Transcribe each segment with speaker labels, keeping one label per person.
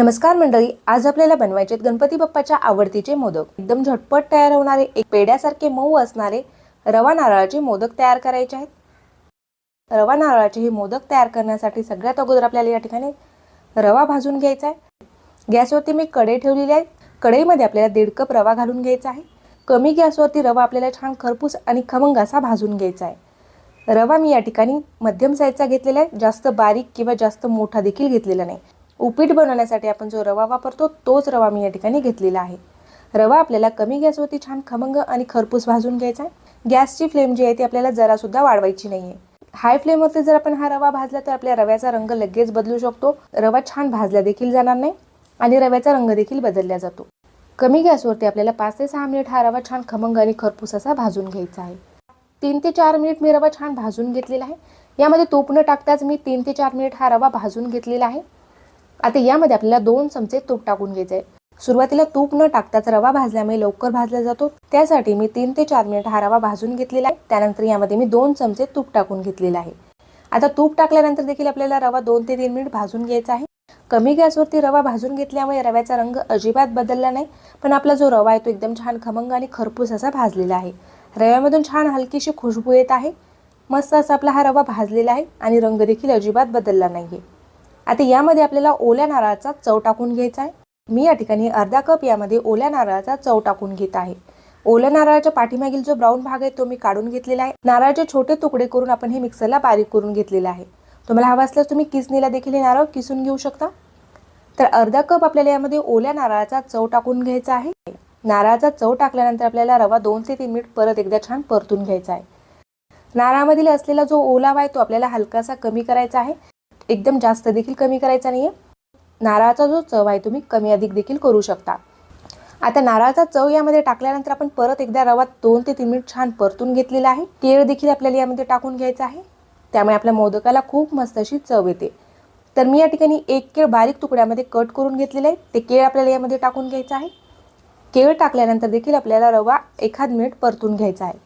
Speaker 1: नमस्कार मंडळी आज आपल्याला बनवायचे आहेत गणपती बाप्पाच्या आवडतीचे मोदक. एकदम झटपट तयार होणारे एक पेड्यासारखे मऊ असणारे रवा नारळाचे मोदक तयार करायचे आहेत. रवा नारळाचे हे मोदक तयार करण्यासाठी सगळ्यात अगोदर आपल्याला या ठिकाणी रवा भाजून घ्यायचा आहे. गॅसवरती मी कढई ठेवलेली आहे कढईमध्ये आपल्याला दीड कप रवा घालून घ्यायचा आहे. कमी गॅसवरती रवा आपल्याला छान खरपूस आणि खमंग असा भाजून घ्यायचा आहे. रवा मी या ठिकाणी मध्यम साईजचा घेतलेला आहे. जास्त बारीक किंवा जास्त मोठा देखील घेतलेला नाही. उपीट बनवण्यासाठी आपण जो रवा वापरतो तोच रवा मी या ठिकाणी घेतलेला आहे. रवा आपल्याला कमी गॅसवरती छान खमंग आणि खरपूस भाजून घ्यायचा आहे. गॅसची फ्लेम जी आहे ती आपल्याला जरासुद्धा वाढवायची नाही आहे हाय फ्लेमवरती जर आपण हा रवा भाजला तर आपल्या रव्याचा रंग लगेच बदलू शकतो. रवा छान भाजला देखील जाणार नाही आणि रव्याचा रंग देखील बदलला जातो. कमी गॅसवरती आपल्याला पाच ते सहा मिनिट हा रवा छान खमंग आणि खरपूस असा भाजून घ्यायचा आहे. तीन ते चार मिनिट मी रवा छान भाजून घेतलेला आहे. यामध्ये तूप न टाकताच मी तीन ते चार मिनिट हा रवा भाजून घेतलेला आहे. आता यामध्ये आपल्याला दोन चमचे तूप टाकून घ्यायचे आहे सुरुवातीला तूप न टाकताच रवा भाजल्यामुळे लवकर भाजला जातो. त्यासाठी मी तीन ते चार मिनिट हा रवा भाजून घेतलेला आहे. त्यानंतर यामध्ये मी दोन चमचे तूप टाकून घेतलेला आहे. आता तूप टाकल्यानंतर देखील आपल्याला रवा दोन ते तीन मिनिट भाजून घ्यायचा आहे. कमी गॅसवरती रवा भाजून घेतल्यामुळे रव्याचा रंग अजिबात बदलला नाही पण आपला जो रवा आहे तो एकदम छान खमंग आणि खरपूस असा भाजलेला आहे. रव्यामधून छान हलकीशी खुशबू येत आहे. मस्त असा आपला हा रवा भाजलेला आहे आणि रंग देखील अजिबात बदलला नाही आहे आता यामध्ये आपल्याला ओल्या नारळाचा चव टाकून घ्यायचा आहे. मी या ठिकाणी अर्धा कप यामध्ये ओल्या नारळाचा चव टाकून घेत आहे. ओल्या नारळाच्या पाठीमागील जो ब्राऊन भाग आहे तो मी काढून घेतलेला आहे. नारळाचे छोटे तुकडे करून आपण हे मिक्सरला बारीक करून घेतलेलं आहे. तुम्हाला हवा असल्यास तुम्ही किसणीला देखील हे नारळ किसून घेऊ शकता. तर अर्धा कप आपल्याला यामध्ये ओल्या नारळाचा चव टाकून घ्यायचा आहे. नारळाचा चव टाकल्यानंतर आपल्याला रवा दोन ते तीन मिनिट परत एकदा छान परतून घ्यायचा आहे. नारळामधील असलेला जो ओलावा आहे तो आपल्याला हलकासा कमी करायचा आहे. एकदम जास्त देखील कमी करायचा नाही आहे नारळाचा जो चव आहे तुम्ही कमी अधिक देखील करू शकता. आता नारळाचा चव यामध्ये टाकल्यानंतर आपण परत एकदा रवा दोन ते तीन मिनिट छान परतून घेतलेला आहे. केळ देखील आपल्याला यामध्ये टाकून घ्यायचा आहे. त्यामुळे आपल्या मोदकाला खूप मस्त अशी चव येते. तर मी या ठिकाणी एक केळ बारीक तुकड्यामध्ये कट करून घेतलेले आहे. ते केळ आपल्याला यामध्ये टाकून घ्यायचं आहे. केळ टाकल्यानंतर देखील आपल्याला रवा एखाद मिनिट परतून घ्यायचा आहे.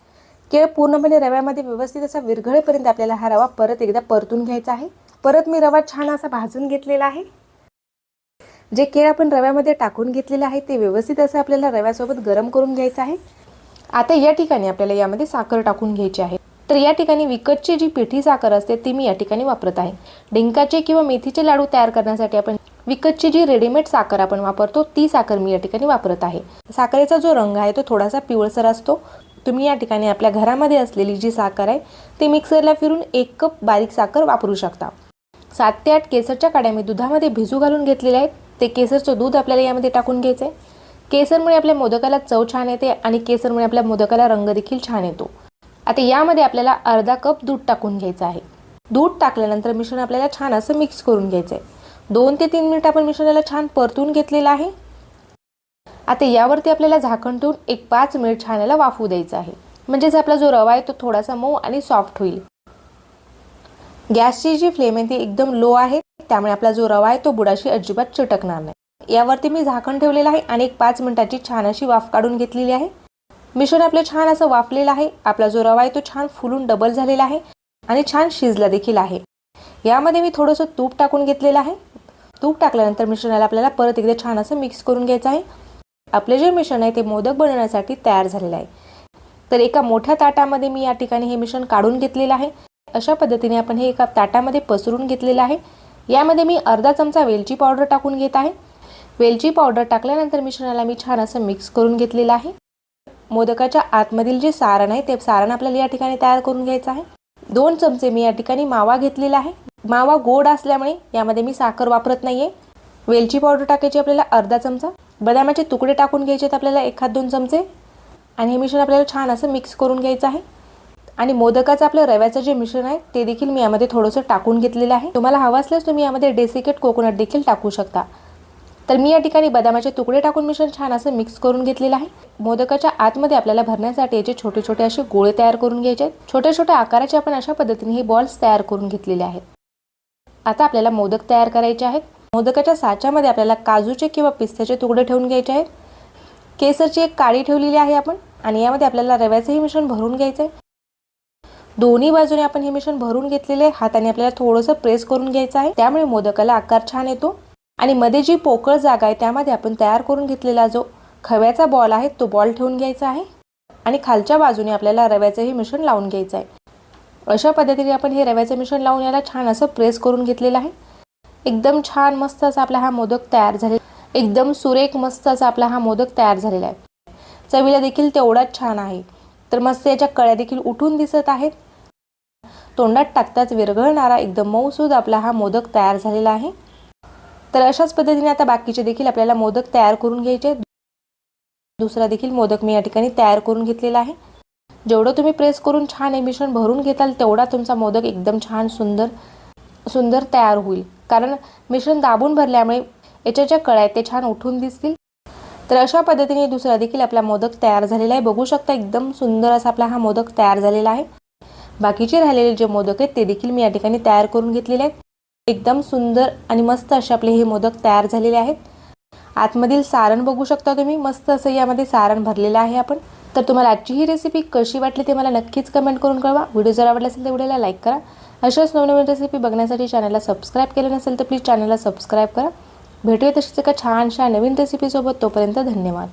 Speaker 1: केळ पूर्णपणे रव्यामध्ये व्यवस्थित असा विरघळेपर्यंत आपल्याला हा रवा परत एकदा परतून घ्यायचा आहे. परत मी रवा छान असा भाजून घेतलेला आहे. जे केळ आपण रव्यामध्ये टाकून घेतलेलं आहे ते व्यवस्थित असं आपल्याला रव्यासोबत गरम करून घ्यायचं आहे. आता या ठिकाणी आपल्याला यामध्ये साखर टाकून घ्यायची आहे. तर या ठिकाणी विकतची जी पिठी साखर असते ती मी या ठिकाणी वापरत आहे. डिंकाचे किंवा मेथीचे लाडू तयार करण्यासाठी आपण विकतची जी रेडीमेड साखर आपण वापरतो ती साखर मी या ठिकाणी वापरत आहे. साखरेचा जो रंग आहे तो थोडासा पिवळसर असतो. तुम्ही या ठिकाणी आपल्या घरामध्ये असलेली जी साखर आहे ती मिक्सरला फिरून एक कप बारीक साखर वापरू शकता. सात ते आठ केसरच्या काड्या मी दुधामध्ये भिजू घालून घेतलेल्या आहेत. ते केसरचं दूध आपल्याला यामध्ये टाकून घ्यायचं आहे केसरमुळे आपल्या मोदकाला चव छान येते आणि केसरमुळे आपल्या मोदकाला रंग देखील छान येतो. आता यामध्ये आपल्याला अर्धा कप दूध टाकून घ्यायचं आहे. दूध टाकल्यानंतर मिश्रण आपल्याला छान असं मिक्स करून घ्यायचं आहे दोन ते तीन मिनिट आपण मिश्रणाला छान परतून घेतलेलं आहे. आता यावरती आपल्याला झाकण ठेवून एक पाच मिनिट छान याला वाफू द्यायचं आहे. म्हणजेच आपला जो रवा आहे तो थोडासा मऊ आणि सॉफ्ट होईल. गॅसची जी फ्लेम आहे ती एकदम लो आहे त्यामुळे आपला जो रवा आहे तो बुडाशी अजिबात चिटकणार नाही. यावरती मी झाकण ठेवलेलं आहे आणि एक पाच मिनिटाची छान अशी वाफ काढून घेतलेली आहे. मिश्रण आपलं छान असं वाफलेलं आहे. आपला जो रवा आहे तो छान फुलून डबल झालेला आहे आणि छान शिजला देखील आहे. यामध्ये मी थोडंसं तूप टाकून घेतलेलं आहे. तूप टाकल्यानंतर मिश्रणाला आपल्याला परत एकदा छान असं मिक्स करून घ्यायचं आहे. आपले जे मिश्रण आहे ते मोदक बनवण्यासाठी तयार झालेलं आहे. तर एका मोठ्या ताटामध्ये मी या ठिकाणी हे मिश्रण काढून घेतलेलं आहे. अशा पद्धतीने आपण हे एका ताटामध्ये पसरून घेतलेलं आहे. यामध्ये मी अर्धा चमचा वेलची पावडर टाकून घेत आहे. वेलची पावडर टाकल्यानंतर मिश्रणाला मी छान असं मिक्स करून घेतलेलं आहे. मोदकाच्या आतमधील जे सारण आहे ते सारण आपल्याला या ठिकाणी तयार करून घ्यायचं आहे. दोन चमचे मी या ठिकाणी मावा घेतलेला आहे. मावा गोड असल्यामुळे यामध्ये मी साखर वापरत नाहीये. वेलची पावडर टाकायची आपल्याला अर्धा चमचा. बदामाचे तुकडे टाकून घ्यायचे आहेत आपल्याला एखाद दोन चमचे. आणि हे मिश्रण आपल्याला छान असं मिक्स करून घ्यायचं आहे. आणि मोदकाचं आपलं रव्याचं जे मिश्रण आहे ते देखील मी यामध्ये थोडंसं टाकून घेतलेलं आहे. तुम्हाला हवं असल्यास तुम्ही यामध्ये डेसिकेट कोकोनट देखील टाकू शकता. तर मी या ठिकाणी बदामाचे तुकडे टाकून मिश्रण छान असं मिक्स करून घेतलेलं आहे. मोदकाच्या आतमध्ये आपल्याला भरण्यासाठी याचे छोटे छोटे असे गोळे तयार करून घ्यायचे आहेत. छोट्या छोट्या आकाराचे आपण अशा पद्धतीने हे बॉल्स तयार करून घेतलेले आहेत. आता आपल्याला मोदक तयार करायचे आहेत. मोदकाच्या साच्यामध्ये आपल्याला काजूचे किंवा पिस्त्याचे तुकडे ठेवून घ्यायचे आहे केसरची एक काळी ठेवलेली आहे आपण आणि यामध्ये आपल्याला रव्याचंही मिश्रण भरून घ्यायचं आहे दोन्ही बाजूने आपण हे मिश्रण भरून घेतलेले आहे. हाताने आपल्याला थोडंसं प्रेस करून घ्यायचं आहे. त्यामुळे मोदकाला आकार छान येतो. आणि मध्ये जी पोकळ जागा आहे त्यामध्ये आपण तयार करून घेतलेला जो खव्याचा बॉल आहे तो बॉल ठेवून घ्यायचा आहे. आणि खालच्या बाजूने आपल्याला रव्याचं हे मिश्रण लावून घ्यायचं आहे. अशा पद्धतीने आपण हे रव्याचं मिश्रण लावून याला छान असं प्रेस करून घेतलेलं आहे. एकदम छान मस्त असा आपला हा मोदक तयार झाले एकदम सुरेख मस्त असा आपला हा मोदक तयार झालेला आहे. चवीला देखील तेवढाच छान आहे. तर मस्त याच्या कळ्या देखील उठून दिसत आहेत. तोंडात टाकताच विरघळणारा एकदम मऊसूद आपला हा मोदक तयार झालेला आहे. तर अशाच पद्धतीने आता बाकीचे देखील आपल्याला मोदक तयार करून घ्यायचे दुसरा देखील मोदक मी या ठिकाणी तयार करून घेतलेला आहे. जेवढं तुम्ही प्रेस करून छान हे मिश्रण भरून घेताल तेवढा तुमचा मोदक एकदम छान सुंदर सुंदर तयार होईल. कारण मिश्रण दाबून भरल्यामुळे याच्या ज्या कळ्या आहेत ते छान उठून दिसतील. तर अशा पद्धतीने दुसरा देखील आपला मोदक तयार झालेला आहे. बघू शकता एकदम सुंदर असा आपला हा मोदक तयार झालेला आहे. बाकीचे राहिलेले जे मोदक आहेत ते देखील मी या ठिकाणी तयार करून घेतलेले आहेत. एकदम सुंदर आणि मस्त असे आपले हे मोदक तयार झालेले आहेत. आतमधील सारण बघू शकता तुम्ही. मस्त असं यामध्ये सारण भरलेलं आहे आपण. तर तुम्हाला आजची ही रेसिपी कशी वाटली ते मला नक्कीच कमेंट करून कळवा. व्हिडिओ जर आवडला असेल तर व्हिडिओला लाईक करा. अशाच नवनवीन रेसिपी बघण्यासाठी चॅनलला सबस्क्राईब केलं नसेल तर प्लीज चॅनलला सबस्क्राईब करा. भेटूया तशीच एका छानशा नवीन रेसिपीसोबत तोपर्यंत धन्यवाद.